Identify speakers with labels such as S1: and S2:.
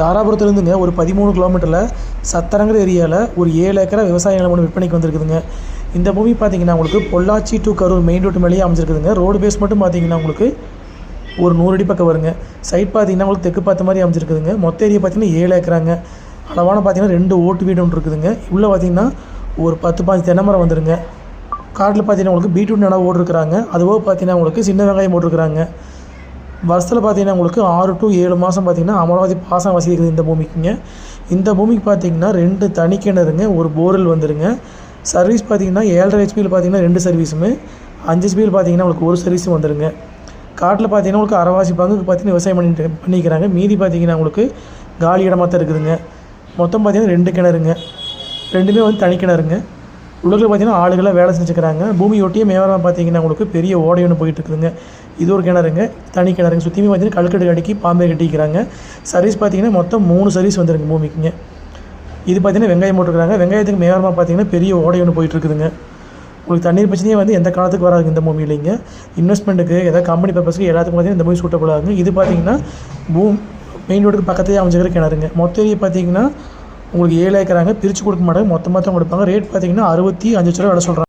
S1: தாராபுரத்துலேருந்துங்க ஒரு பதிமூணு கிலோமீட்டரில் சத்தரங்கிற ஏரியாவில் ஒரு ஏழு ஏக்கரா விவசாய நிலம் ஒன்று விற்பனைக்கு வந்திருக்குதுங்க. இந்த பூமி பார்த்தீங்கன்னா உங்களுக்கு Pollachi to Karur main road மேலேயே அமைஞ்சிருக்குதுங்க. ரோடு பேஸ் மட்டும் பார்த்தீங்கன்னா உங்களுக்கு ஒரு நூறு அடி பக்கம் வருங்க. சைட் பார்த்தீங்கன்னா உங்களுக்கு தெற்கு பார்த்த மாதிரி அமைஞ்சிருக்குதுங்க. மொத்த ஏரியா பார்த்தீங்கன்னா ஏழு ஏக்கராங்க. அளவான பார்த்தீங்கன்னா ரெண்டு ஓட்டு வீடு ஒன்று இருக்குதுங்க. உள்ளே பார்த்தீங்கன்னா ஒரு பத்து பாஞ்சு தென்னை மரம் வந்துருங்க. காட்டில் பார்த்தீங்கன்னா உங்களுக்கு பீட்ரூட் நிலம் ஓட்டிருக்கிறாங்க அதுபோக பார்த்தீங்கன்னா உங்களுக்கு சின்ன வெங்காயம் போட்டிருக்கிறாங்க. வருஷத்தில் பார்த்தீங்கன்னா உங்களுக்கு ஆறு டு ஏழு மாதம் பார்த்தீங்கன்னா அமராவதி பாசன வசதி இருக்குது இந்த பூமிக்குங்க. இந்த பூமிக்கு பார்த்தீங்கன்னா ரெண்டு தனி கிணறுங்க ஒரு போரில் வந்துடுங்க சர்வீஸ் பார்த்தீங்கன்னா ஏழரை ஹெச்பியில் பார்த்தீங்கன்னா ரெண்டு சர்வீஸுமே அஞ்சு ஹெச்பியில் பார்த்தீங்கன்னா உங்களுக்கு ஒரு சர்வீஸும் வந்துடுங்க காட்டில் பார்த்தீங்கன்னா உங்களுக்கு அரைவாசி பங்குக்கு பார்த்தீங்கன்னா விவசாயம் பண்ணிட்டு பண்ணிக்கிறாங்க. மீதி பார்த்தீங்கன்னா உங்களுக்கு காலி இடமாக தான் இருக்குதுங்க. மொத்தம் பார்த்திங்கன்னா ரெண்டு கிணறுங்க. ரெண்டுமே வந்து தனி கிணறுங்க. உள்ளூரில் பார்த்தீங்கன்னா ஆளுகளை வேலை செஞ்சுக்கிறாங்க. பூமியொட்டியே மேவரம் பார்த்தீங்கன்னா உங்களுக்கு பெரிய ஓடை ஒன்று போயிட்டு இருக்குதுங்க இது ஒரு கிணறுங்க. தனி கிணறுங்க. சுற்றியுமே பார்த்தீங்கன்னா கழுக்கட்டு அடிக்கி பாம்பே கட்டிக்கிறாங்க. சர்வீஸ் பார்த்தீங்கன்னா மொத்தம் மூணு சர்வீஸ் வந்துருங்க பூமிக்குங்க. இது பார்த்தீங்கன்னா வெங்காயம் போட்டுருக்காங்க வெங்காயத்துக்கு மேவரமாக பார்த்தீங்கன்னா பெரிய ஓடை ஒன்று போயிட்டு இருக்குதுங்க உங்களுக்கு தண்ணீர் பிரச்சனையே வந்து எந்த காலத்துக்கு வராது இந்த பூமி இல்லைங்க. இன்வெஸ்ட்மெண்ட்டுக்கு ஏதாவது கம்பெனி பர்பஸ்க்கு எல்லாத்துக்கும் பார்த்தீங்கன்னா இந்த பூமி சூட்டபுள் ஆகுங்க. இது பார்த்தீங்கன்னா பூம் மெயின் ரோடுக்கு பக்கத்துலேயே அமைஞ்சிக்கிற கிணறுங்க. மொத்த ஏரியா பார்த்தீங்கன்னா உங்களுக்கு ஏழு ஏக்கராங்க பிரித்து கொடுக்க மாட்டாங்க மொத்தமாக தான் கொடுப்பாங்க. ரேட் பார்த்தீங்கன்னா அறுபத்தி அஞ்சு லட்ச ரூபா விலை சொல்கிறாங்க